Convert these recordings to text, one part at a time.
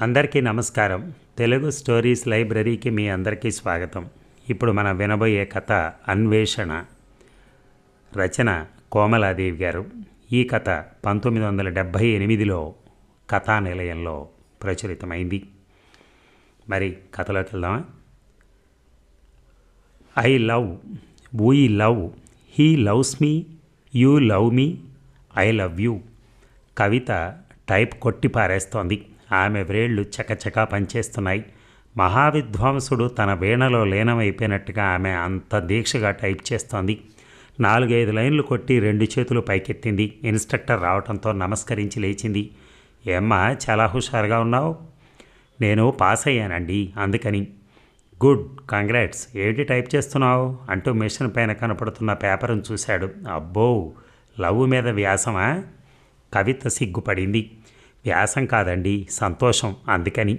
అందరికీ నమస్కారం. తెలుగు స్టోరీస్ లైబ్రరీకి మీ అందరికీ స్వాగతం. ఇప్పుడు మనం వినబోయే కథ అన్వేషణ. రచన కోమలాదేవి గారు. ఈ కథ పంతొమ్మిది వందల డెబ్భై ఎనిమిదిలో కథా నిలయంలో ప్రచురితమైంది. మరి కథలోకి వెళ్దామా? I love we love he loves me you love me I love you. Kavitha type కొట్టి పారేస్తోంది. ఆమె వ్రేళ్ళు చకచకా పనిచేస్తున్నాయి. మహావిద్వాంసుడు తన వీణలో లీనమైపోయినట్టుగా ఆమె అంత దీక్షగా టైప్ చేస్తోంది. నాలుగైదు లైన్లు కొట్టి రెండు చేతులు పైకెత్తింది. ఇన్స్ట్రక్టర్ రావడంతో నమస్కరించి లేచింది. ఏమ్మా చాలా హుషారుగా ఉన్నావు. నేను పాస్ అయ్యానండి అందుకని. Good congrats. ఏంటి టైప్ చేస్తున్నావు? అంటూ మిషన్ పైన కనపడుతున్న పేపర్ను చూశాడు. అబ్బో లవ్ మీద వ్యాసమా? కవిత సిగ్గుపడింది. వ్యాసం కాదండి సంతోషం. అందుకని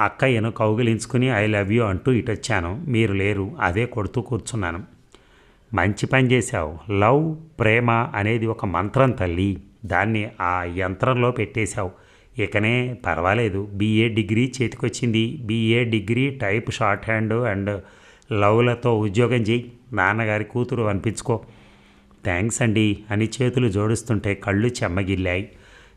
అక్కయ్యను కౌగిలించుకుని ఐ లవ్ యూ అంటూ ఇటొచ్చాను. మీరు లేరు అదే కొడుతూ కూర్చున్నాను. మంచి పని చేశావు. లవ్ ప్రేమ అనేది ఒక మంత్రం తల్లి. దాన్ని ఆ యంత్రంలో పెట్టేశావు. ఇకనే పర్వాలేదు. BA degree చేతికొచ్చింది. BA degree type shorthand and లవ్లతో ఉద్యోగం చేయి. నాన్నగారి కూతురు అనిపించుకో. థ్యాంక్స్ అండి అని చేతులు జోడిస్తుంటే కళ్ళు చెమ్మగిల్లాయి.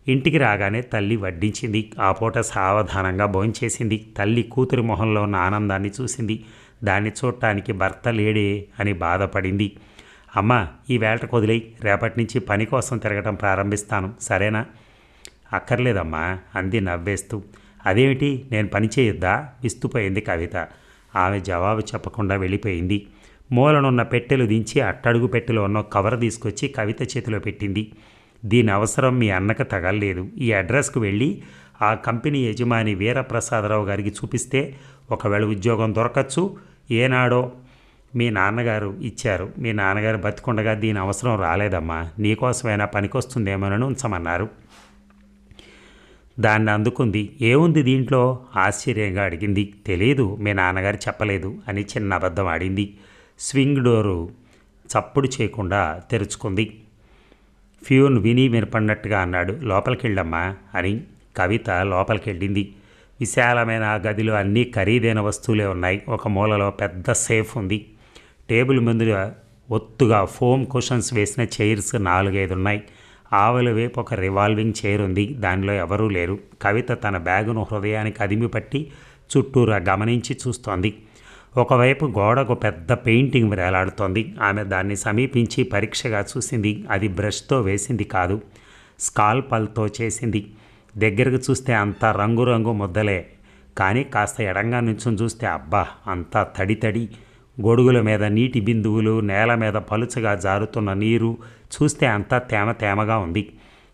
ఇంటికి రాగానే తల్లి వడ్డించింది. ఆ పూట సావధానంగా భోంచేసింది తల్లి కూతురి మొహంలో ఉన్న ఆనందాన్ని చూసింది. దాన్ని చూడటానికి భర్త లేడే అని బాధపడింది. అమ్మ ఈ వేళకు కొదిలే రేపటి నుంచి పని కోసం తిరగటం ప్రారంభిస్తాను. సరేనా? అక్కర్లేదమ్మా అంది నవ్వేస్తూ. అదేమిటి? నేను పని చేయొద్దా? విస్తుపోయింది కవిత. ఆమె జవాబు చెప్పకుండా వెళ్ళిపోయింది. మూలనున్న పెట్టెలు దించి అట్టడుగు పెట్టెలో ఉన్న కవర్ తీసుకొచ్చి కవిత చేతిలో పెట్టింది. దీని అవసరం మీ అన్నకు తగలలేదు. ఈ అడ్రస్కు వెళ్ళి ఆ కంపెనీ యజమాని వీరప్రసాదరావు గారికి చూపిస్తే ఒకవేళ ఉద్యోగం దొరకచ్చు. ఏనాడో మీ నాన్నగారు ఇచ్చారు. మీ నాన్నగారు బతికుండగా దీని అవసరం రాలేదమ్మా. నీకోసమైనా పనికొస్తుందేమోనని ఉంచమన్నారు. దాన్ని అందుకుంది. ఏముంది దీంట్లో? ఆశ్చర్యంగా అడిగింది. తెలియదు మీ నాన్నగారు చెప్పలేదు అని చిన్న అబద్ధం ఆడింది. స్వింగ్ డోరు చప్పుడు చేయకుండా తెరుచుకుంది. ఫ్యూన్ విని వినపడినట్టుగా అన్నాడు. లోపలికి వెళ్ళమ్మా అని కవిత లోపలికెళ్ళింది. విశాలమైన ఆ గదిలో అన్నీ ఖరీదైన వస్తువులే ఉన్నాయి. ఒక మూలలో పెద్ద సేఫ్ ఉంది. టేబుల్ ముందు ఒత్తుగా ఫోమ్ కుషన్స్ వేసిన చైర్స్ నాలుగైదు ఉన్నాయి. ఆవల వైపు ఒక రివాల్వింగ్ చైర్ ఉంది. దానిలో ఎవరూ లేరు. కవిత తన బ్యాగును హృదయానికి అదిమి పట్టి చుట్టూరా గమనించి చూస్తోంది. ఒకవైపు గోడకు పెద్ద పెయింటింగ్ వేలాడుతోంది ఆమె దాన్ని సమీపించి పరీక్షగా చూసింది. అది బ్రష్తో వేసింది కాదు స్కాల్పల్తో చేసింది. దగ్గరకు చూస్తే అంతా రంగురంగు ముద్దలే. కానీ కాస్త ఎడంగా నుంచుని చూస్తే అబ్బా అంతా తడి తడి గొడుగుల మీద నీటి బిందువులు నేల మీద పలుచగా జారుతున్న నీరు చూస్తే అంతా తేమ తేమగా ఉంది.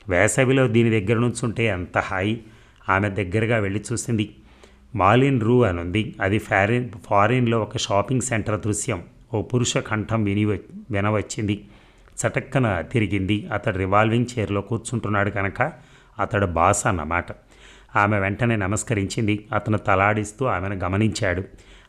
వేసవిలో దీని దగ్గర నుంచుంటే ఎంత హాయి ఆమె దగ్గరగా వెళ్ళి చూసింది. మాలిన్ రూ అనుంది. అది ఫారిన్ ఫారిన్లో ఒక షాపింగ్ సెంటర్ దృశ్యం. ఓ పురుష కంఠం విని వినవచ్చింది. చటక్కన తిరిగింది. అతడు రివాల్వింగ్ చైర్లో కూర్చుంటున్నాడు కనుక అతడు బాస్ అన్నమాట. ఆమె వెంటనే నమస్కరించింది. అతను తలాడిస్తూ ఆమెను గమనించాడు.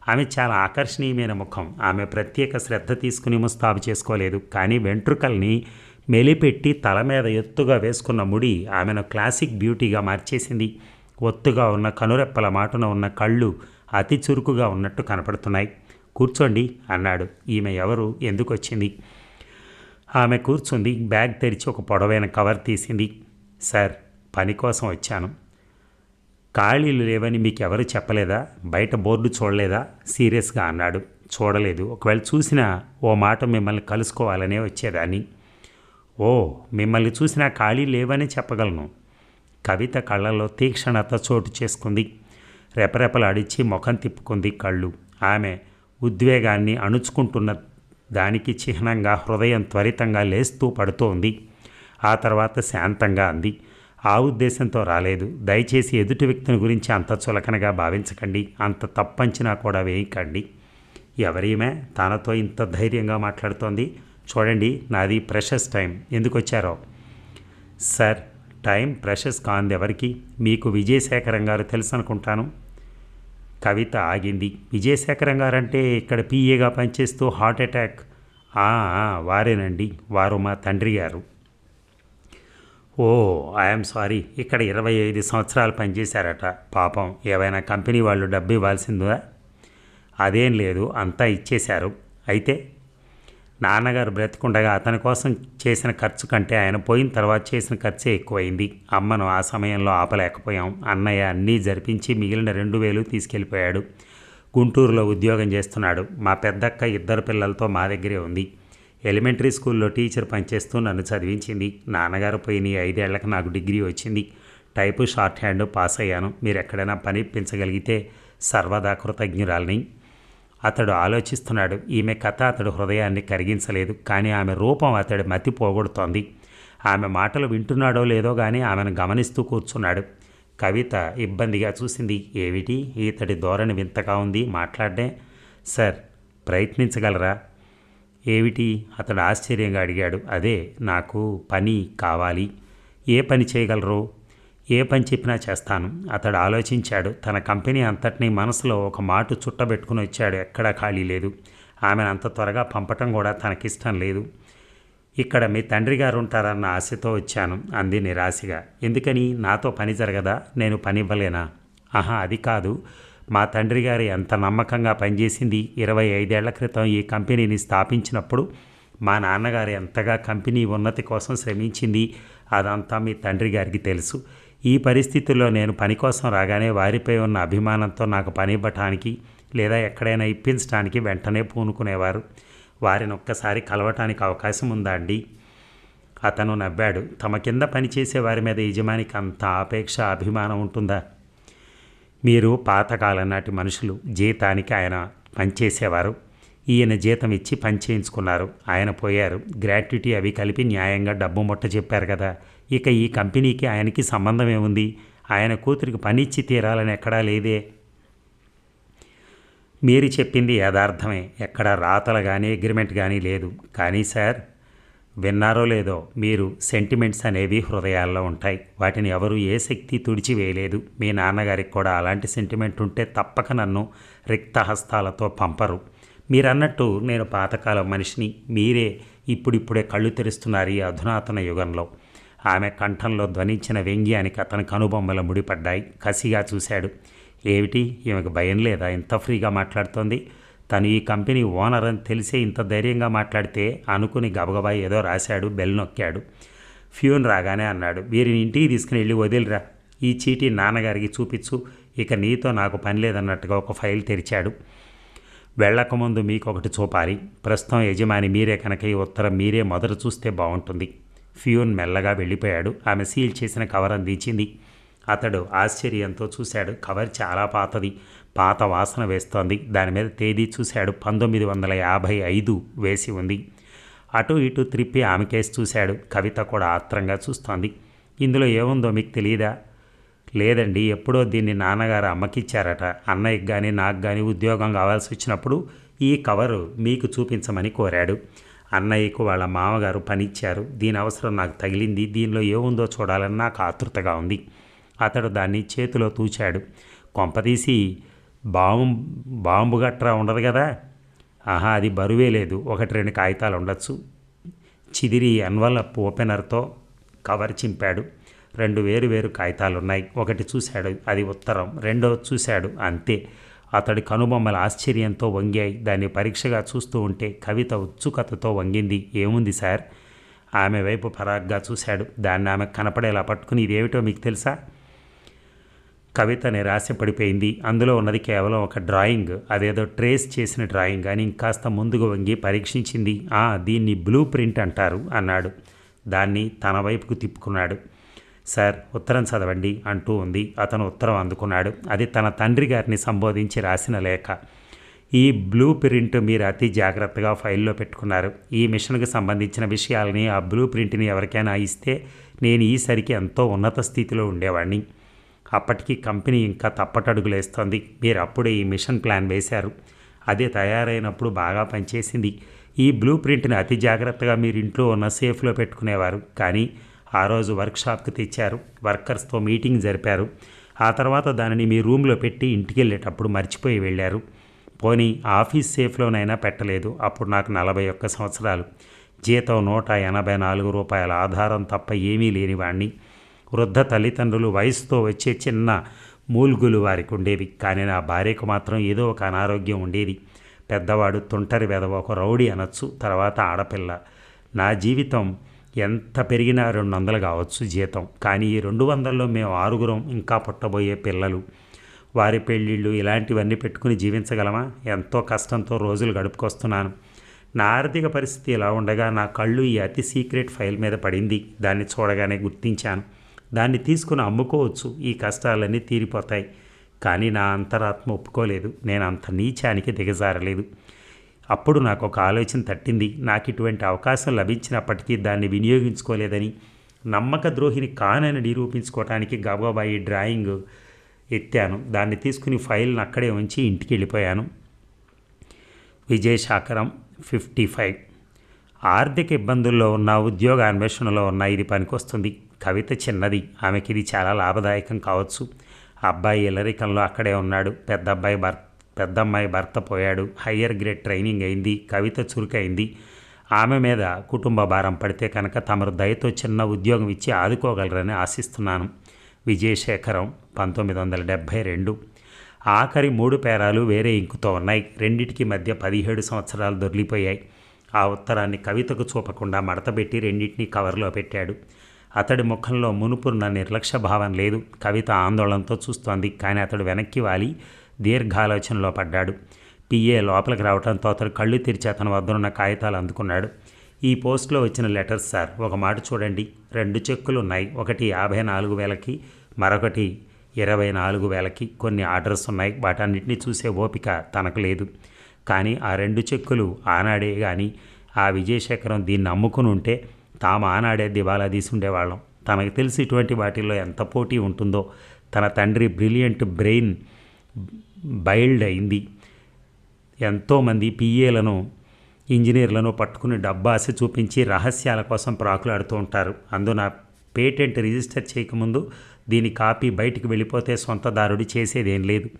ఆమె చాలా ఆకర్షణీయమైన ముఖం. ఆమె ప్రత్యేక శ్రద్ధ తీసుకుని ముస్తాబు చేసుకోలేదు. కానీ వెంట్రుకల్ని మెలిపెట్టి తల మీద ఎత్తుగా వేసుకున్న ముడి ఆమెను క్లాసిక్ బ్యూటీగా మార్చేసింది. ఒత్తుగా ఉన్న కనురెప్పల మాటున ఉన్న కళ్ళు అతి చురుకుగా ఉన్నట్టు కనపడుతున్నాయి. కూర్చోండి అన్నాడు. ఈమె ఎవరు? ఎందుకు వచ్చింది ఆమె కూర్చుంది. బ్యాగ్ తెరిచి ఒక పొడవైన కవర్ తీసింది. సార్ పని కోసం వచ్చాను. ఖాళీలు లేవని మీకు ఎవరు చెప్పలేదా? బయట బోర్డు చూడలేదా? సీరియస్గా అన్నాడు. చూడలేదు. ఒకవేళ చూసినా ఓ మాట మిమ్మల్ని కలుసుకోవాలనే వచ్చేదాన్ని. ఓ మిమ్మల్ని చూసినా ఖాళీ లేవని చెప్పగలను. కవిత కళ్ళలో తీక్షణత చోటు చేసుకుంది. రెపరెపలాడిచ్చి ముఖం తిప్పుకుంది కళ్ళు. ఆమె ఉద్వేగాన్ని అణుచుకుంటున్న దానికి చిహ్నంగా హృదయం త్వరితంగా లేస్తూ పడుతోంది. ఆ తర్వాత శాంతంగా అంది. ఆ ఉద్దేశంతో రాలేదు. దయచేసి ఎదుటి వ్యక్తిని గురించి అంత చులకనగా భావించకండి. అంత తప్పంచినా కూడా వేయకండి. ఎవరేమే తనతో ఇంత ధైర్యంగా మాట్లాడుతోంది? చూడండి నాది ప్రెషస్ టైం. ఎందుకు వచ్చారో? సార్ టైం ప్రెషస్ కాంది ఎవరికి మీకు విజయశేఖరం గారు తెలుసు అనుకుంటాను కవిత ఆగింది. విజయశేఖరం గారు అంటే ఇక్కడ పీఏగా పనిచేస్తూ హార్ట్ అటాక్. వారేనండి. వారు మా తండ్రి గారు. Oh I'm sorry. ఇక్కడ ఇరవై ఐదు సంవత్సరాలు పనిచేశారట. పాపం ఏవైనా కంపెనీ వాళ్ళు డబ్బు ఇవ్వాల్సిందా? అదేం లేదు. అంతా ఇచ్చేశారు. అయితే నాన్నగారు బ్రతికుండగా అతని కోసం చేసిన ఖర్చు కంటే ఆయన పోయిన తర్వాత చేసిన ఖర్చే ఎక్కువైంది. అమ్మను ఆ సమయంలో ఆపలేకపోయాం. అన్నయ్య అన్నీ జరిపించి మిగిలిన రెండు వేలు తీసుకెళ్ళిపోయాడు. గుంటూరులో ఉద్యోగం చేస్తున్నాడు. మా పెద్దక్క ఇద్దరు పిల్లలతో మా దగ్గరే ఉంది. ఎలిమెంటరీ స్కూల్లో టీచర్ పనిచేస్తూ నన్ను చదివించింది. నాన్నగారు పోయిన ఐదేళ్ళకు నాకు డిగ్రీ వచ్చింది. టైపు షార్ట్ హ్యాండ్ పాస్ అయ్యాను. మీరు ఎక్కడైనా పని ఇప్పించగలిగితే సర్వదా కృతజ్ఞురాలని. అతడు ఆలోచిస్తున్నాడు ఈమె కథ అతడు హృదయాన్ని కరిగించలేదు కానీ ఆమె రూపం అతడి మతి పోగొడుతోంది. ఆమె మాటలు వింటున్నాడో లేదో కానీ ఆమెను గమనిస్తూ కూర్చున్నాడు. కవిత ఇబ్బందిగా చూసింది ఏమిటి? ఇతడి ధోరణి వింతగా ఉంది మాట్లాడే సార్ ప్రయత్నించగలరా? ఏమిటి? అతడు ఆశ్చర్యంగా అడిగాడు. అదే నాకు పని కావాలి. ఏ పని చేయగలరు? ఏ పని చెప్పినా చేస్తాను. అతడు ఆలోచించాడు. తన కంపెనీ అంతటినీ మనసులో ఒక మాట చుట్టబెట్టుకుని వచ్చాడు. ఎక్కడా ఖాళీ లేదు. ఆమెను అంత త్వరగా పంపటం కూడా తనకిష్టం లేదు. ఇక్కడ మీ తండ్రి గారు ఉంటారన్న ఆశతో వచ్చాను అంది నిరాశగా. ఎందుకని? నాతో పని జరగదా? నేను పని ఇవ్వలేనా? ఆహా అది కాదు. మా తండ్రి గారు ఎంత నమ్మకంగా పనిచేసింది? ఇరవై ఐదేళ్ళ క్రితం ఈ కంపెనీని స్థాపించినప్పుడు మా నాన్నగారు ఎంతగా కంపెనీ ఉన్నతి కోసం శ్రమించింది? అదంతా మీ తండ్రి గారికి తెలుసు. ఈ పరిస్థితుల్లో నేను పని కోసం రాగానే వారిపై ఉన్న అభిమానంతో నాకు పని ఇవ్వటానికి లేదా ఎక్కడైనా ఇప్పించడానికి వెంటనే పూనుకునేవారు. వారిని ఒక్కసారి కలవటానికి అవకాశం ఉందా అండి? అతను నవ్వాడు. తమ కింద పనిచేసే వారి మీద యజమానికి అంత ఆపేక్ష అభిమానం ఉంటుందా? మీరు పాతకాలం నాటి మనుషులు. జీతానికి ఆయన పనిచేసేవారు ఈయన జీతం ఇచ్చి పని చేయించుకున్నారు. ఆయన పోయారు. గ్రాట్యుటీ అవి కలిపి న్యాయంగా డబ్బు ముట్ట చెప్పారు కదా. ఇక ఈ కంపెనీకి ఆయనకి సంబంధం ఏముంది ఆయన కూతురికి పని ఇచ్చి తీరాలని ఎక్కడా లేదే. మీరు చెప్పింది యథార్థమే. ఎక్కడ రాతలు కానీ అగ్రిమెంట్ కానీ లేదు. కానీ సార్ విన్నారో లేదో మీరు సెంటిమెంట్స్ అనేవి హృదయాల్లో ఉంటాయి. వాటిని ఎవరు ఏ శక్తి తుడిచివేయలేదు మీ నాన్నగారికి కూడా అలాంటి సెంటిమెంట్ ఉంటే తప్పక నన్ను రిక్తహస్తాలతో పంపరు. మీరన్నట్టు నేను పాతకాలం మనిషిని. మీరే ఇప్పుడిప్పుడే కళ్ళు తెరుస్తున్నారు ఈ అధునాతన యుగంలో. ఆమె కంఠంలో ధ్వనించిన వ్యంగ్యానికి అతని కనుబొమ్మలు ముడిపడ్డాయి. కసిగా చూశాడు. ఏమిటి? ఈమెకు భయం లేదా? ఇంత ఫ్రీగా మాట్లాడుతోంది. తను ఈ కంపెనీ ఓనర్ అని తెలిసే ఇంత ధైర్యంగా మాట్లాడితే అనుకుని గబగబా ఏదో రాశాడు బెల్ నొక్కాడు. ఫ్యూన్ రాగానే అన్నాడు వీరిని ఇంటికి తీసుకుని వెళ్ళి వదిలిరా. ఈ చీటీ నాన్నగారికి చూపించు. ఇక నీతో నాకు పని లేదన్నట్టుగా ఒక ఫైల్ తెరిచాడు. వెళ్ళకముందు మీకు ఒకటి చూపాలి. ప్రస్తుతం యజమాని మీరే కనుక ఈ ఉత్తరం మీరే మొదట చూస్తే బాగుంటుంది. ఫ్యూన్ మెల్లగా వెళ్ళిపోయాడు. ఆమె సీల్ చేసిన కవర్ అందించింది. అతడు ఆశ్చర్యంతో చూశాడు. కవర్ చాలా పాతది. పాత వాసన వేస్తోంది. దాని మీద తేదీ చూశాడు. పంతొమ్మిది వందల యాభై ఐదు వేసి ఉంది. అటు ఇటు త్రిప్పి ఆమె కేసు చూశాడు. కవిత కూడా ఆత్రంగా చూస్తోంది. ఇందులో ఏముందో మీకు తెలియదా లేదండి. ఎప్పుడో దీన్ని నాన్నగారు అమ్మకిచ్చారట. అన్నయ్యకి కానీ నాకు కానీ ఉద్యోగం కావాల్సి వచ్చినప్పుడు ఈ కవరు మీకు చూపించమని కోరాడు. అన్నయ్యకు వాళ్ళ మామగారు పనిచ్చారు. దీని అవసరం నాకు తగిలింది. దీనిలో ఏముందో చూడాలని నాకు ఆతృతగా ఉంది. అతడు దాన్ని చేతిలో తూచాడు. కొంపదీసి బాంబు బాంబు గట్రా ఉండదు కదా? ఆహా అది బరువే లేదు. ఒకటి రెండు కాగితాలు ఉండొచ్చు. చిదిరి ఎన్వలప్ ఓపెనర్తో కవర్ చింపాడు. రెండు వేరు వేరు కాగితాలు ఉన్నాయి ఒకటి చూశాడు అది ఉత్తరం. రెండో చూశాడు అంతే. అతడి కనుబొమ్మల ఆశ్చర్యంతో వంగాయి. దాన్ని పరీక్షగా చూస్తూ ఉంటే కవిత ఉత్సుకతతో వంగింది. ఏముంది సార్? ఆమె వైపు పరాగ్గా చూశాడు. దాన్ని ఆమె కనపడేలా పట్టుకుని ఇదేమిటో మీకు తెలుసా? కవిత నిరాశపడిపోయింది అందులో ఉన్నది కేవలం ఒక డ్రాయింగ్. అదేదో ట్రేస్ చేసిన డ్రాయింగ్. అని ఇంకాస్త ముందుకు వంగి పరీక్షించింది. "ఆ, దీన్ని బ్లూ ప్రింట్ అంటారు అన్నాడు. దాన్ని తన వైపుకు తిప్పుకున్నాడు. సార్ ఉత్తరం చదవండి అంటూ ఉంది. అతను ఉత్తరం అందుకున్నాడు. అది తన తండ్రి గారిని సంబోధించి రాసిన లేఖ. ఈ బ్లూ ప్రింట్ మీరు అతి జాగ్రత్తగా ఫైల్లో పెట్టుకున్నారు. ఈ మిషన్కి సంబంధించిన విషయాలని ఆ బ్లూ ప్రింట్ని ఎవరికైనా ఇస్తే నేను ఈసరికి ఎంతో ఉన్నత స్థితిలో ఉండేవాడిని అప్పటికి కంపెనీ ఇంకా తప్పటడుగులేస్తోంది. మీరు అప్పుడే ఈ మిషన్ ప్లాన్ వేశారు. అదే తయారైనప్పుడు బాగా పనిచేసింది. ఈ బ్లూ ప్రింట్ని అతి జాగ్రత్తగా మీరు ఇంట్లో ఉన్న సేఫ్లో పెట్టుకునేవారు. కానీ ఆ రోజు వర్క్షాప్కి తెచ్చారు. వర్కర్స్తో మీటింగ్ జరిపారు. ఆ తర్వాత దానిని మీ రూమ్లో పెట్టి ఇంటికి వెళ్ళేటప్పుడు మర్చిపోయి వెళ్ళారు. పోనీ ఆఫీస్ సేఫ్లోనైనా పెట్టలేదు. అప్పుడు నాకు నలభై ఒక్క సంవత్సరాలు. జీతం నూట ఎనభై నాలుగు రూపాయల ఆధారం తప్ప ఏమీ లేనివాణ్ణి వృద్ధ తల్లిదండ్రులు వయసుతో వచ్చే చిన్న మూల్గులు వారికి ఉండేవి. కానీ నా భార్యకు మాత్రం ఏదో ఒక అనారోగ్యం ఉండేది. పెద్దవాడు తుంటరి వెదవ ఒక రౌడీ అనొచ్చు. తర్వాత ఆడపిల్ల. నా జీవితం ఎంత పెరిగినా రెండు వందలు కావచ్చు జీతం. కానీ ఈ రెండు వందల్లో మేము ఆరుగురం ఇంకా పుట్టబోయే పిల్లలు. వారి పెళ్ళిళ్ళు ఇలాంటివన్నీ పెట్టుకుని జీవించగలమా? ఎంతో కష్టంతో రోజులు గడుపుకొస్తున్నాను. నా ఆర్థిక పరిస్థితి ఇలా ఉండగా నా కళ్ళు ఈ అతి సీక్రెట్ ఫైల్ మీద పడింది. దాన్ని చూడగానే గుర్తించాను. దాన్ని తీసుకుని అమ్ముకోవచ్చు. ఈ కష్టాలన్నీ తీరిపోతాయి. కానీ నా అంతరాత్మ ఒప్పుకోలేదు. నేను అంత నీచానికి దిగజారలేదు. అప్పుడు నాకు ఒక ఆలోచన తట్టింది. నాకు ఇటువంటి అవకాశం లభించినప్పటికీ దాన్ని వినియోగించుకోలేదని నమ్మక ద్రోహిని కానని నిరూపించుకోవటానికి గబగబా డ్రాయింగ్ ఎత్తాను. దాన్ని తీసుకుని ఫైల్ని అక్కడే ఉంచి ఇంటికి వెళ్ళిపోయాను విజయశాకరం ఫిఫ్టీ ఫైవ్. ఆర్థిక ఇబ్బందుల్లో ఉన్న ఉద్యోగ అన్వేషణలో ఉన్న ఇది పనికొస్తుంది. కవిత చిన్నది. ఆమెకి ఇది చాలా లాభదాయకం కావచ్చు. అబ్బాయి ఇల్లరికంలో అక్కడే ఉన్నాడు. పెద్ద అబ్బాయి భర్త పెద్దమ్మాయి భర్త పోయాడు. హయ్యర్ గ్రేడ్ ట్రైనింగ్ అయింది. కవిత చురుకైంది. ఆమె మీద కుటుంబ భారం పడితే కనుక తమరు దయతో చిన్న ఉద్యోగం ఇచ్చి ఆదుకోగలరని ఆశిస్తున్నాను. విజయశేఖరం పంతొమ్మిది వందల డెబ్భై రెండు. ఆఖరి మూడు పేరాలు వేరే ఇంకుతో ఉన్నాయి. రెండిటికి మధ్య పదిహేడు సంవత్సరాలు దొరికిపోయాయి. ఆ ఉత్తరాన్ని కవితకు చూపకుండా మడతపెట్టి రెండింటినీ కవర్లో పెట్టాడు. అతడి ముఖంలో మునుపున్న నిర్లక్ష్య భావం లేదు. కవిత ఆందోళనతో చూస్తోంది. కానీ అతడు వెనక్కి వాలి. దీర్ఘాలోచనలో పడ్డాడు. పిఏ లోపలికి రావడంతో అతడు కళ్ళు తెరిచి అతని వద్ద ఉన్న కాగితాలు అందుకున్నాడు. ఈ పోస్ట్లో వచ్చిన లెటర్స్ సార్ ఒక మాట చూడండి. రెండు చెక్కులు ఉన్నాయి ఒకటి యాభై నాలుగు వేలకి మరొకటి ఇరవై నాలుగు వేలకి. కొన్ని ఆర్డర్స్ ఉన్నాయి. వాటన్నిటిని చూసే ఓపిక తనకు లేదు. కానీ ఆ రెండు చెక్కులు ఆనాడే కానీ ఆ విజయశేఖరం దీన్ని అమ్ముకుని ఉంటే తాము ఆనాడే దివాలా తీసుండేవాళ్ళం. తనకు తెలిసి ఇటువంటి వాటిల్లో ఎంత పోటీ ఉంటుందో తన తండ్రి బ్రిలియంట్ బ్రెయిన్ బైల్డ్ అయింది. ఎంతోమంది పిఏలను ఇంజనీర్లను పట్టుకుని డబ్బాసి చూపించి రహస్యాల కోసం ప్రాకులాడుతూ ఉంటారు. అందున పేటెంట్ రిజిస్టర్ చేయకముందు దీని కాపీ బయటికి వెళ్ళిపోతే సొంతదారుడు చేసేదేం లేదు.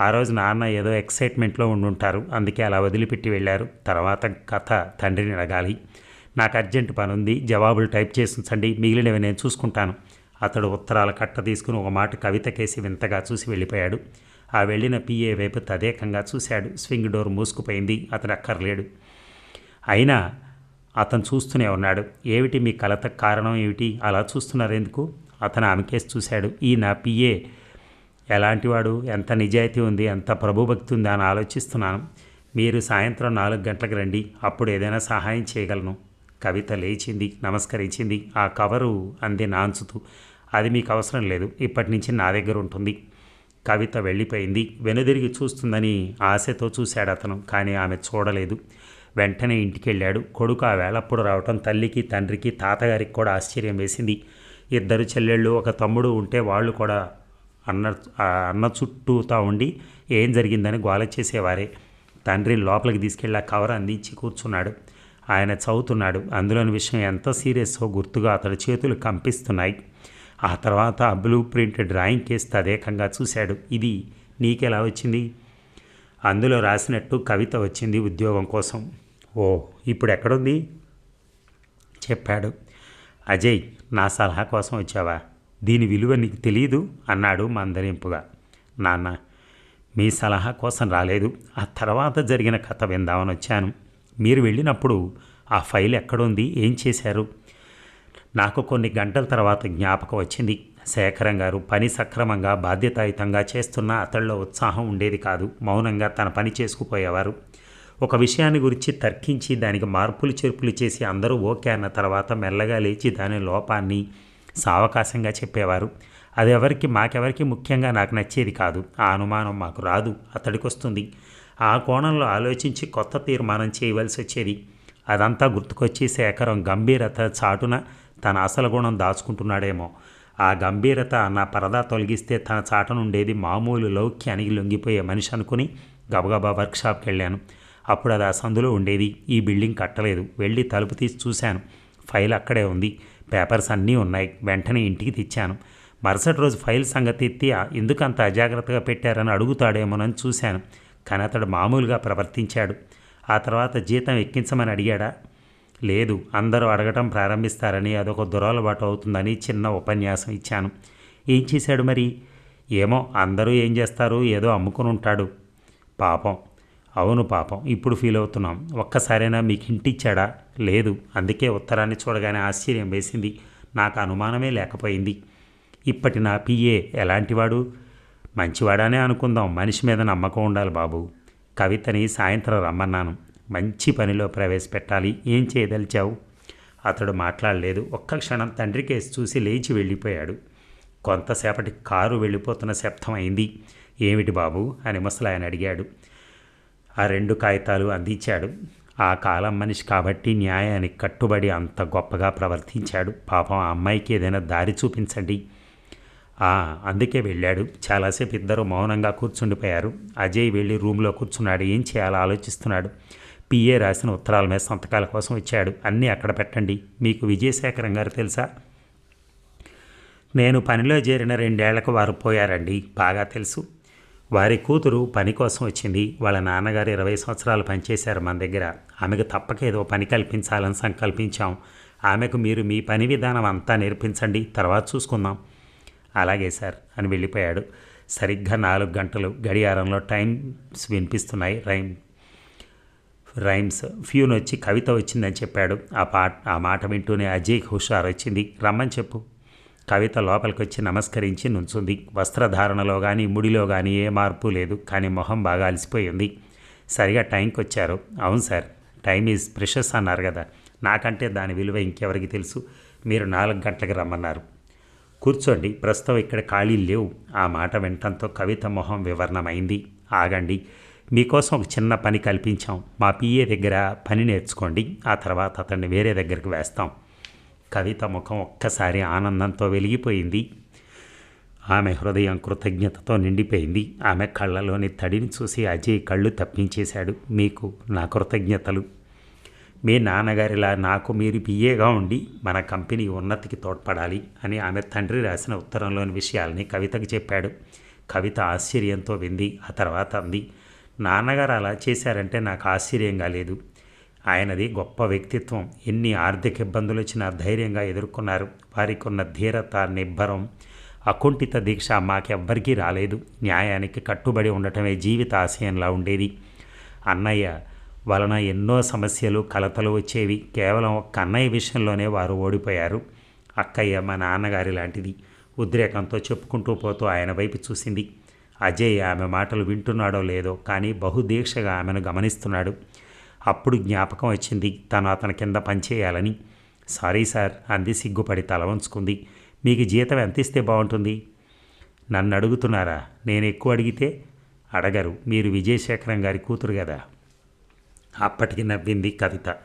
ఆ రోజు నాన్న ఏదో ఎక్సైట్మెంట్లో ఉండుంటారు. అందుకే అలా వదిలిపెట్టి వెళ్ళారు. తర్వాత కథ తండ్రిని అడగాలి. నాకు అర్జెంట్ పని ఉంది జవాబులు టైప్ చేసించండి. మిగిలినవి నేను చూసుకుంటాను. అతడు ఉత్తరాల కట్ట తీసుకుని ఒక మాట కవిత కేసి వింతగా చూసి వెళ్ళిపోయాడు. ఆ వెళ్ళిన పిఏ వైపు తదేకంగా చూశాడు. స్వింగ్ డోర్ మూసుకుపోయింది. అతను అక్కర్లేడు. అయినా అతను చూస్తూనే ఉన్నాడు. ఏమిటి మీ కలత కారణం ఏమిటి? అలా చూస్తున్నారు ఎందుకు అతను ఆమెకేసి చూశాడు. ఈ నా పిఏ ఎలాంటివాడు? ఎంత నిజాయితీ ఉంది? ఎంత ప్రభుభక్తి ఉంది? అని ఆలోచిస్తున్నాను. మీరు సాయంత్రం నాలుగు గంటలకు రండి. అప్పుడు ఏదైనా సహాయం చేయగలను. కవిత లేచింది. నమస్కరించింది. ఆ కవరు అంది నాంచుతూ అది మీకు అవసరం లేదు. ఇప్పటి నుంచి నా దగ్గర ఉంటుంది. కవిత వెళ్ళిపోయింది. వెనుదిరిగి చూస్తుందని ఆశతో చూశాడు అతను కానీ ఆమె చూడలేదు. వెంటనే ఇంటికెళ్ళాడు. కొడుకు ఆ వేళప్పుడు రావటం తల్లికి తండ్రికి తాతగారికి కూడా ఆశ్చర్యం వేసింది. ఇద్దరు చెల్లెళ్ళు ఒక తమ్ముడు ఉంటే వాళ్ళు కూడా అన్న అన్న చుట్టూతా ఉండి ఏం జరిగిందని గోల చేసేవారే. తండ్రి లోపలికి తీసుకెళ్ళి ఆ కవర్ అందించి కూర్చున్నాడు. ఆయన చదువుతున్నాడు. అందులోని విషయం ఎంత సీరియస్సో గుర్తుగా అతడి చేతులు కంపిస్తున్నాయి. ఆ తర్వాత బ్లూ ప్రింట్ డ్రాయింగ్ కేసు తదేకంగా చూశాడు. ఇది నీకెలా వచ్చింది? అందులో రాసినట్టు కవిత వచ్చింది ఉద్యోగం కోసం. ఓ ఇప్పుడు ఎక్కడుంది? చెప్పాడు. అజయ్ నా సలహా కోసం వచ్చావా? దీని విలువ నీకు తెలియదు అన్నాడు మందరింపుగా నాన్న మీ సలహా కోసం రాలేదు. ఆ తర్వాత జరిగిన కథ విందామని వచ్చాను. మీరు వెళ్ళినప్పుడు ఆ ఫైల్ ఎక్కడుంది? ఏం చేశారు? నాకు కొన్ని గంటల తర్వాత జ్ఞాపకం వచ్చింది. శేఖరం గారు పని సక్రమంగా బాధ్యతాయుతంగా చేస్తున్న అతడిలో ఉత్సాహం ఉండేది కాదు. మౌనంగా తన పని చేసుకుపోయేవారు. ఒక విషయాన్ని గురించి తర్కించి దానికి మార్పులు చేర్పులు చేసి అందరూ ఓకే అన్న తర్వాత మెల్లగా లేచి దాని లోపాన్ని సావకాశంగా చెప్పేవారు. అది ఎవరికి మాకెవరికి ముఖ్యంగా నాకు నచ్చేది కాదు. ఆ అనుమానం మాకు రాదు. అతడికి వస్తుంది ఆ కోణంలో ఆలోచించి కొత్త తీర్మానం చేయవలసి వచ్చేది. అదంతా గుర్తుకొచ్చి శేఖరం గంభీరత చాటున తన అసలు గుణం దాచుకుంటున్నాడేమో. ఆ గంభీరత నా పరదా తొలగిస్తే తన చాటనుండేది మామూలు లౌక్యానికి లొంగిపోయే మనిషి అనుకుని గబగబా వర్క్షాప్కి వెళ్ళాను అప్పుడు అది ఆ సందులో ఉండేది. ఈ బిల్డింగ్ కట్టలేదు. వెళ్ళి తలుపు తీసి చూశాను. ఫైల్ అక్కడే ఉంది. పేపర్స్ అన్నీ ఉన్నాయి. వెంటనే ఇంటికి తెచ్చాను. మరుసటి రోజు ఫైల్ సంగతి ఎత్తి ఎందుకంత అజాగ్రత్తగా పెట్టారని అడుగుతాడేమోనని చూశాను. కానీ అతడు మామూలుగా ప్రవర్తించాడు. ఆ తర్వాత జీతం ఎక్కించమని అడిగాడా? లేదు అందరూ అడగటం ప్రారంభిస్తారని అదొక దురలవాటు అవుతుందని చిన్న ఉపన్యాసం ఇచ్చాను. ఏం చేశాడు మరి? ఏమో అందరూ ఏం చేస్తారు? ఏదో అమ్ముకుని ఉంటాడు. పాపం. అవును పాపం ఇప్పుడు ఫీల్ అవుతున్నాం. ఒక్కసారైనా మీకు ఇంటిచ్చాడా లేదు అందుకే ఉత్తరాన్ని చూడగానే ఆశ్చర్యం వేసింది. నాకు అనుమానమే లేకపోయింది. ఇప్పటి నా పిఏ ఎలాంటివాడు? మంచివాడానే అనుకుందాం మనిషి మీద నమ్మకం ఉండాలి బాబు. కవితని సాయంత్రం రమ్మన్నాను. మంచి పనిలో ప్రవేశపెట్టాలి. ఏం చేయదలిచావు? అతడు మాట్లాడలేదు. ఒక్క క్షణం తండ్రి కేసు చూసి లేచి వెళ్ళిపోయాడు. కొంతసేపటి కారు వెళ్ళిపోతున్న శబ్దం అయింది. ఏమిటి బాబు? అని ముసలాయన అడిగాడు. ఆ రెండు కాగితాలు అందించాడు. ఆ కాలం మనిషి కాబట్టి న్యాయానికి కట్టుబడి అంత గొప్పగా ప్రవర్తించాడు. పాపం ఆ అమ్మాయికి ఏదైనా దారి చూపించండి. ఆ, అందుకే వెళ్ళాడు. చాలాసేపు ఇద్దరు మౌనంగా కూర్చుండిపోయారు. అజయ్ వెళ్ళి రూమ్లో కూర్చున్నాడు. ఏం చేయాలో ఆలోచిస్తున్నాడు. పిఏ రాసిన ఉత్తరాల మీద సంతకాల కోసం వచ్చాడు అన్నీ అక్కడ పెట్టండి. మీకు విజయశేఖరం గారు తెలుసా? నేను పనిలో చేరిన రెండేళ్ళకు వారు పోయారండి. బాగా తెలుసు. వారి కూతురు పని కోసం వచ్చింది. వాళ్ళ నాన్నగారు ఇరవై సంవత్సరాలు పనిచేశారు మన దగ్గర. ఆమెకు తప్పక ఏదో పని కల్పించాలని సంకల్పించాం. ఆమెకు మీరు మీ పని విధానం అంతా నేర్పించండి. తర్వాత చూసుకుందాం. అలాగే సార్ అని వెళ్ళిపోయాడు. సరిగ్గా నాలుగు గంటలు. గడియారంలో టైమ్స్ వినిపిస్తున్నాయి. Rhyme rhymes. ఫ్యూన్ వచ్చి కవిత వచ్చిందని చెప్పాడు. ఆ పాట ఆ మాట వింటూనే అజయ్కి హుషారు వచ్చింది. రమ్మని చెప్పు. కవిత లోపలికి వచ్చి నమస్కరించి నుంచుంది. వస్త్రధారణలో కానీ ముడిలో కానీ ఏ మార్పు లేదు. కానీ మొహం బాగా అలసిపోయింది. సరిగా టైంకి వచ్చారు. అవును సార్ టైం ఈజ్ ప్రెషస్ అన్నారు కదా. నాకంటే దాని విలువ ఇంకెవరికి తెలుసు? మీరు నాలుగు గంటలకు రమ్మన్నారు. కూర్చోండి. ప్రస్తుతం ఇక్కడ ఖాళీలు లేవు. ఆ మాట వినటంతో కవిత మొహం వివరణమైంది. ఆగండి. మీకోసం ఒక చిన్న పని కల్పించాం. మా పిఏ దగ్గర పని నేర్చుకోండి. ఆ తర్వాత అతన్ని వేరే దగ్గరికి వేస్తాం. కవిత ముఖం ఒక్కసారి ఆనందంతో వెలిగిపోయింది. ఆమె హృదయం కృతజ్ఞతతో నిండిపోయింది. ఆమె కళ్ళలోని తడిని చూసి అజయ్ కళ్ళు తప్పించేశాడు. మీకు నా కృతజ్ఞతలు. మీ నాన్నగారిలా నాకు మీరు పిఏగా ఉండి మన కంపెనీ ఉన్నతికి తోడ్పడాలి అని ఆమె తండ్రి రాసిన ఉత్తరంలోని విషయాల్ని కవితకు చెప్పాడు. కవిత ఆశ్చర్యంతో వింది. ఆ తర్వాత అంది. నాన్నగారు అలా చేశారంటే నాకు ఆశ్చర్యంగా లేదు ఆయనది గొప్ప వ్యక్తిత్వం. ఎన్ని ఆర్థిక ఇబ్బందులు వచ్చినా ధైర్యంగా ఎదుర్కొన్నారు. వారికి ఉన్న ధీరత నిబ్బరం అకుంఠిత దీక్ష మాకెవ్వరికీ రాలేదు. న్యాయానికి కట్టుబడి ఉండటమే జీవిత ఆశయంలా ఉండేది. అన్నయ్య వలన ఎన్నో సమస్యలు కలతలు వచ్చేవి. కేవలం ఒక్క అన్నయ్య విషయంలోనే వారు ఓడిపోయారు. అక్కయ్య మా నాన్నగారి లాంటిది. ఉద్రేకంతో చెప్పుకుంటూ పోతూ ఆయన వైపు చూసింది. అజయ్ ఆమె మాటలు వింటున్నాడో లేదో కానీ బహుదీక్షగా ఆమెను గమనిస్తున్నాడు. అప్పుడు జ్ఞాపకం వచ్చింది తను అతని కింద పనిచేయాలని. సారీ సార్ అంది సిగ్గుపడి తల వంచుకుంది. మీకు జీతం ఎంత ఇస్తే బాగుంటుంది? నన్ను అడుగుతున్నారా? నేను ఎక్కువ అడిగితే? అడగరు. మీరు విజయశేఖరం గారి కూతురు కదా. అప్పటికి నవ్వింది కవిత.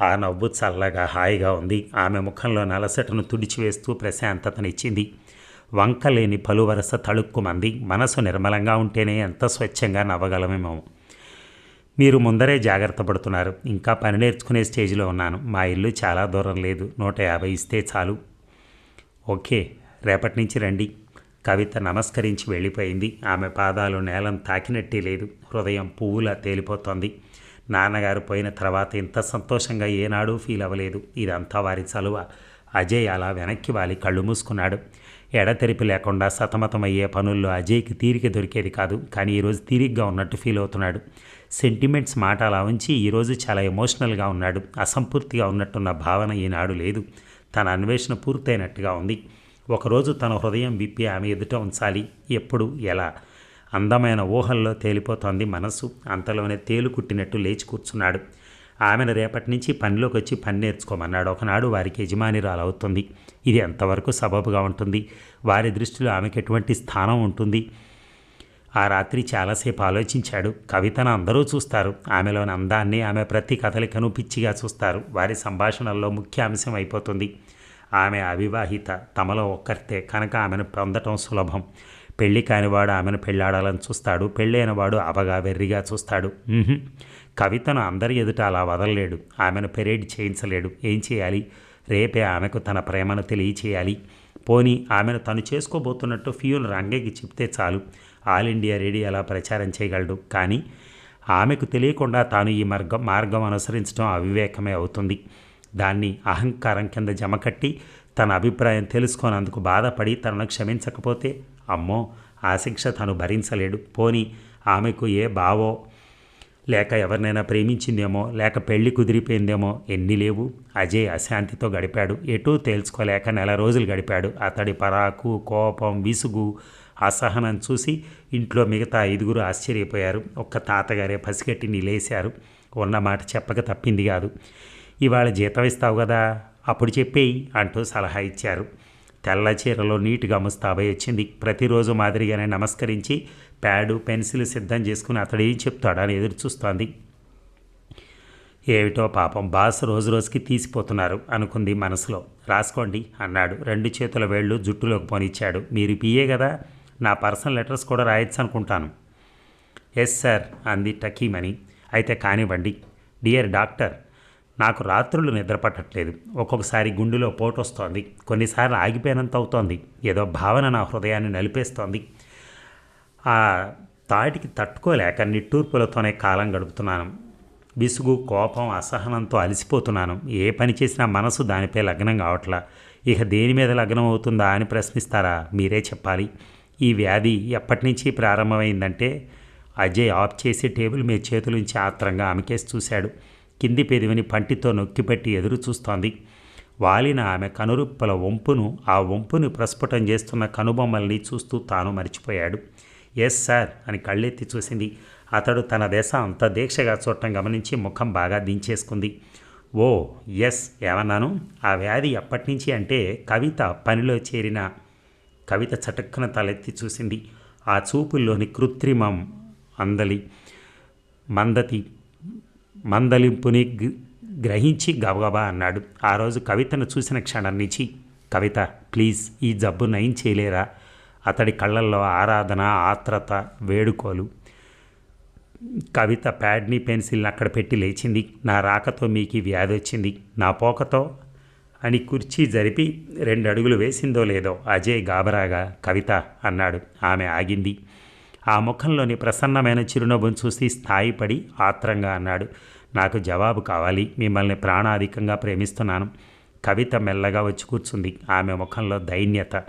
ఆ నవ్వు చల్లగా హాయిగా ఉంది. ఆమె ముఖంలో నలసటను తుడిచివేస్తూ ప్రశాంతతనిచ్చింది. వంకలేని పలువరస తళుక్కుమంది మనసు నిర్మలంగా ఉంటేనే ఎంత స్వచ్ఛంగా నవ్వగలమేమో మీరు ముందరే జాగ్రత్త పడుతున్నారు. ఇంకా పని నేర్చుకునే స్టేజ్లో ఉన్నాను. మా ఇల్లు చాలా దూరం లేదు. నూట యాభై ఇస్తే చాలు. ఓకే రేపటి నుంచి రండి. కవిత నమస్కరించి వెళ్ళిపోయింది. ఆమె పాదాలు నేలను తాకినట్టే లేదు. హృదయం పువ్వులా తేలిపోతోంది. నాన్నగారు పోయిన తర్వాత ఇంత సంతోషంగా ఏనాడూ ఫీల్ అవ్వలేదు ఇదంతా వారి చలువ. అజయ్ అలా వెనక్కి వాలి. కళ్ళు మూసుకున్నాడు. ఎడతెరిపి లేకుండా సతమతమయ్యే పనుల్లో అజయ్కి తీరిక దొరికేది కాదు. కానీ ఈరోజు తీరిగ్గా ఉన్నట్టు ఫీల్ అవుతున్నాడు. సెంటిమెంట్స్ మాట అలా ఉంచి ఈరోజు చాలా ఎమోషనల్గా ఉన్నాడు. అసంపూర్తిగా ఉన్నట్టున్న భావన ఈనాడు లేదు. తన అన్వేషణ పూర్తయినట్టుగా ఉంది. ఒకరోజు తన హృదయం విప్పి ఆమె ఎదుట ఉంచాలి. ఎప్పుడు? ఎలా? అందమైన ఊహల్లో తేలిపోతోంది మనసు. అంతలోనే తేలు కుట్టినట్టు లేచి కూర్చున్నాడు. ఆమెను రేపటి నుంచి పనిలోకి వచ్చి పని నేర్చుకోమన్నాడు. ఒకనాడు వారికి యజమానిరాలు అవుతుంది. ఇది ఎంతవరకు సబబుగా ఉంటుంది? వారి దృష్టిలో ఆమెకు ఎటువంటి స్థానం ఉంటుంది? ఆ రాత్రి చాలాసేపు ఆలోచించాడు. కవితను అందరూ చూస్తారు. ఆమెలోని అందాన్ని ఆమె ప్రతి కథలికను పిచ్చిగా చూస్తారు. వారి సంభాషణల్లో ముఖ్య అంశం అయిపోతుంది. ఆమె అవివాహిత తమలో ఒక్కరితే కనుక ఆమెను పొందటం సులభం. పెళ్ళి కానివాడు ఆమెను పెళ్ళాడాలని చూస్తాడు. పెళ్ళైనవాడు అవగా వెర్రిగా చూస్తాడు. కవితను అందరి ఎదుట అలా వదలలేడు. ఆమెను పెరేడ్ చేయించలేడు. ఏం చేయాలి? రేపే ఆమెకు తన ప్రేమను తెలియచేయాలి. పోని ఆమెను తను చేసుకోబోతున్నట్టు ఫ్యూల్ రంగకి చెప్తే చాలు. ఆల్ ఇండియా రేడియో అలా ప్రచారం చేయగలడు. కానీ ఆమెకు తెలియకుండా తాను ఈ మార్గం మార్గం అనుసరించడం అవివేకమే అవుతుంది. దాన్ని అహంకారం కింద జమకట్టి తన అభిప్రాయం తెలుసుకోనందుకు బాధపడి తనను క్షమించకపోతే అమ్మో ఆ శిక్ష తను భరించలేడు. పోని ఆమెకు ఏ బావో లేక ఎవరినైనా ప్రేమించిందేమో లేక పెళ్ళి కుదిరిపోయిందేమో ఎన్ని లేవు. అజయ్ అశాంతితో గడిపాడు. ఎటూ తేల్చుకోలేక నెల రోజులు గడిపాడు. అతడి పరాకు కోపం విసుగు అసహనం చూసి ఇంట్లో మిగతా ఐదుగురు ఆశ్చర్యపోయారు. ఒక్క తాతగారే పసిగట్టి నిలేశారు. ఉన్న మాట చెప్పక తప్పింది కాదు. ఇవాళ జీతం ఇస్తావు కదా అప్పుడు చెప్పేయి అంటూ సలహా ఇచ్చారు. తెల్ల చీరలో నీట్గా ముస్తాబై వచ్చింది. ప్రతిరోజు మాదిరిగానే నమస్కరించి ప్యాడు పెన్సిల్ సిద్ధం చేసుకుని అతడు ఏం చెప్తాడని ఎదురు చూస్తోంది. ఏమిటో పాపం బాస్ రోజు రోజుకి తీసిపోతున్నారు అనుకుంది మనసులో. రాసుకోండి అన్నాడు. రెండు చేతుల వేళ్ళు జుట్టులోకి పోనిచ్చాడు. మీరు పియే కదా? నా పర్సనల్ లెటర్స్ కూడా రాయొచ్చు అనుకుంటాను ఎస్ సార్ అంది టకీమని అయితే కానివ్వండి. డియర్ డాక్టర్ నాకు రాత్రులు నిద్ర పట్టట్లేదు. ఒక్కొక్కసారి గుండెలో పోటు వస్తోంది కొన్నిసార్లు ఆగిపోయినంత అవుతోంది. ఏదో భావన నా హృదయాన్ని నలిపేస్తోంది. ఆ తాటికి తట్టుకోలేక నిట్టూర్పులతోనే కాలం గడుపుతున్నాను. విసుగు కోపం అసహనంతో అలసిపోతున్నాను. ఏ పని చేసినా మనసు దానిపై లగ్నం కావట్లా. ఇక దేని మీద లగ్నం అవుతుందా అని ప్రశ్నిస్తారా? మీరే చెప్పాలి. ఈ వ్యాధి ఎప్పటి నుంచి ప్రారంభమైందంటే అజయ్ ఆఫ్ చేసి టేబుల్ మీద చేతులుంచి ఆత్రంగా ఆమెకేసి చూశాడు. కింది పెదివిని పంటితో నొక్కిపెట్టి ఎదురు చూస్తోంది. వాలిన ఆమె కనురుప్పల వంపును ఆ వంపుని ప్రస్ఫుటం చేస్తున్న కనుబొమ్మల్ని చూస్తూ తాను మరిచిపోయాడు. ఎస్ సార్ అని కళ్ళెత్తి చూసింది. అతడు తన దేశ అంత దీక్షగా చూడటం గమనించి ముఖం బాగా దించేసుకుంది. ఓ ఎస్ ఏమన్నాను? ఆ వ్యాధి ఎప్పటి నుంచి అంటే కవిత పనిలో చేరిన కవిత చటుక్కున తలెత్తి చూసింది. ఆ చూపుల్లోని కృత్రిమం అందలి మందతి మందలింపుని గ్రహించి గబగబా అన్నాడు. ఆ రోజు కవితను చూసిన క్షణం నుంచి కవిత ప్లీజ్ ఈ జబ్బు నయం చేయలేరా? అతడి కళ్ళల్లో ఆరాధన ఆత్రత వేడుకోలు. కవిత ప్యాడ్ని పెన్సిల్ని అక్కడ పెట్టి లేచింది. నా రాకతో మీకు ఈ వ్యాధి వచ్చింది. నా పోకతో అని కుర్చీ జరిపి రెండు అడుగులు వేసిందో లేదో అజయ్ గాబరాగా కవిత అన్నాడు. ఆమె ఆగింది. ఆ ముఖంలోని ప్రసన్నమైన చిరునవ్వును చూసి స్థాయిపడి ఆత్రంగా అన్నాడు. నాకు జవాబు కావాలి. మిమ్మల్ని ప్రాణాధికంగా ప్రేమిస్తున్నాను. కవిత మెల్లగా వచ్చి కూర్చుంది. ఆమె ముఖంలో దైన్యత.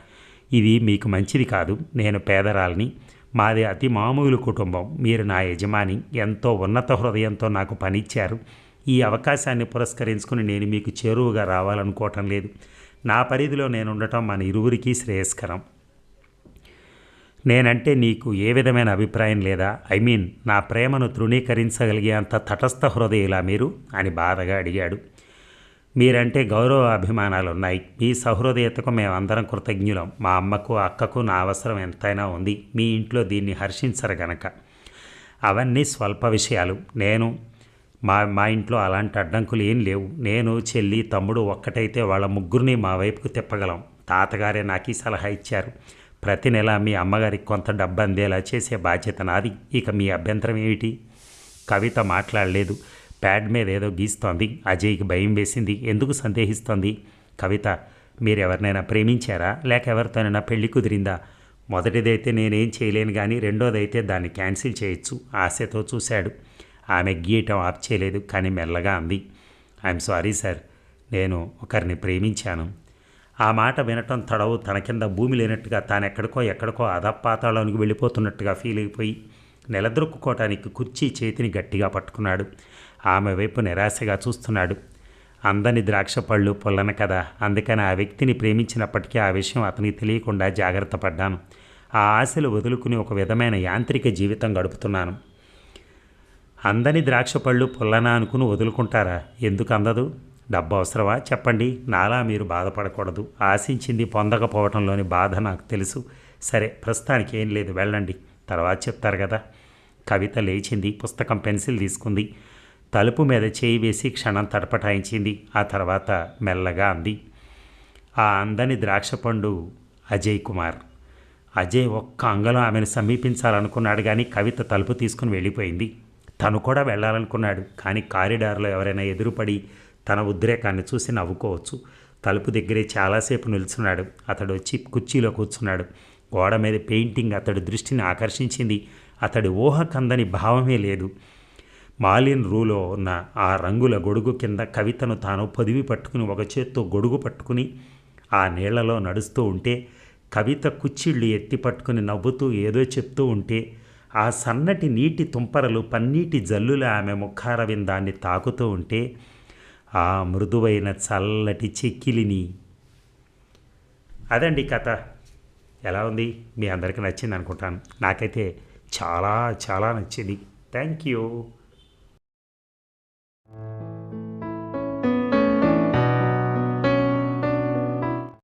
ఇది మీకు మంచిది కాదు. నేను పేదరాల్ని. మాది అతి మామూలు కుటుంబం. మీరు నా యజమాని. ఎంతో ఉన్నత హృదయంతో నాకు పనిచ్చారు. ఈ అవకాశాన్ని పురస్కరించుకుని నేను మీకు చేరువుగా రావాలనుకోవటం లేదు. నా పరిధిలో నేను ఉండటం మన ఇరువురికి శ్రేయస్కరం. నేనంటే నీకు ఏ విధమైన అభిప్రాయం లేదా? ఐ మీన్ నా ప్రేమను తృణీకరించగలిగే అంత తటస్థ హృదయులా మీరు? అని బాధగా అడిగాడు. మీరంటే గౌరవ అభిమానాలు ఉన్నాయి మీ సహృదయతకు మేమందరం కృతజ్ఞులం. మా అమ్మకు అక్కకు నా అవసరం ఎంతైనా ఉంది. మీ ఇంట్లో దీన్ని హర్షించరు గనక. అవన్నీ స్వల్ప విషయాలు. నేను మా మా ఇంట్లో అలాంటి అడ్డంకులు ఏం లేవు. నేను చెల్లి తమ్ముడు ఒక్కటైతే వాళ్ళ ముగ్గురిని మా వైపుకు తిప్పగలం. తాతగారే నాకు ఈ సలహా ఇచ్చారు. ప్రతి నెల మీ అమ్మగారికి కొంత డబ్బు అందేలా చేసే బాధ్యత నాది. ఇక మీ అభ్యంతరం ఏమిటి? కవిత మాట్లాడలేదు. ప్యాడ్ మీద ఏదో గీస్తోంది. అజయ్కి భయం వేసింది. ఎందుకు సందేహిస్తోంది? కవిత మీరు ఎవరినైనా ప్రేమించారా? లేక ఎవరితోనైనా పెళ్ళి కుదిరిందా? మొదటిదైతే నేనేం చేయలేను కానీ రెండోదైతే దాన్ని క్యాన్సిల్ చేయొచ్చు ఆశతో చూశాడు. ఆమె గీయటం ఆప్ చేయలేదు కానీ మెల్లగా అంది. I'm sorry sir. నేను ఒకరిని ప్రేమించాను. ఆ మాట వినటం తడవు. తన కింద భూమి లేనట్టుగా తానెక్కడికో ఎక్కడికో ఎక్కడికో అధపాతాళానికి వెళ్ళిపోతున్నట్టుగా ఫీల్ అయిపోయి నిలదొక్కుకోవటానికి కుర్చీ చేతిని గట్టిగా పట్టుకున్నాడు. ఆమె వైపు నిరాశగా చూస్తున్నాడు. అందని ద్రాక్ష పళ్ళు పొల్లన కదా. అందుకని ఆ వ్యక్తిని ప్రేమించినప్పటికీ ఆ విషయం అతనికి తెలియకుండా జాగ్రత్త పడ్డాను. ఆ ఆశలు వదులుకుని ఒక విధమైన యాంత్రిక జీవితం గడుపుతున్నాను. అందని ద్రాక్ష పళ్ళు పుల్లన అనుకుని వదులుకుంటారా? ఎందుకు అందదు? డబ్బు అవసరమా చెప్పండి. నాలా మీరు బాధపడకూడదు. ఆశించింది పొందకపోవటంలోని బాధ నాకు తెలుసు. సరే ప్రస్తుతానికి ఏం లేదు. వెళ్ళండి. తర్వాత చెప్తారు కదా. కవిత లేచింది. పుస్తకం పెన్సిల్ తీసుకుంది. తలుపు మీద చేయి వేసి క్షణం తడపటాయించింది. ఆ తర్వాత మెల్లగా అంది. ఆ అందని ద్రాక్షపండు అజయ్ కుమార్. అజయ్ ఒక్క అంగలో ఆమెను సమీపించాలనుకున్నాడు కానీ కవిత తలుపు తీసుకుని వెళ్ళిపోయింది. తను కూడా వెళ్ళాలనుకున్నాడు. కానీ కారిడార్లో ఎవరైనా ఎదురుపడి తన ఉద్రేకాన్ని చూసి నవ్వుకోవచ్చు. తలుపు దగ్గరే చాలాసేపు నిల్చున్నాడు. అతడు వచ్చి కుర్చీలో కూర్చున్నాడు. గోడ మీద పెయింటింగ్ అతడి దృష్టిని ఆకర్షించింది. అతడి ఊహకందని భావమే లేదు. మాలిన్ రూలో ఉన్న ఆ రంగుల గొడుగు కింద కవితను తాను పొదివి పట్టుకుని ఒక చేత్తో గొడుగు పట్టుకుని ఆ నీళ్ళలో నడుస్తూ ఉంటే కవిత కుచ్చిళ్ళు ఎత్తి పట్టుకుని నవ్వుతూ ఏదో చెప్తూ ఉంటే ఆ సన్నటి నీటి తుంపరలు పన్నీటి జల్లుల ఆమె ముఖారవిందాన్ని తాకుతూ ఉంటే ఆ మృదువైన చల్లటి చెక్కిలిని. అదండి కథ. ఎలా ఉంది? మీ అందరికీ నచ్చింది అనుకుంటాను నాకైతే చాలా చాలా నచ్చింది. Thank you.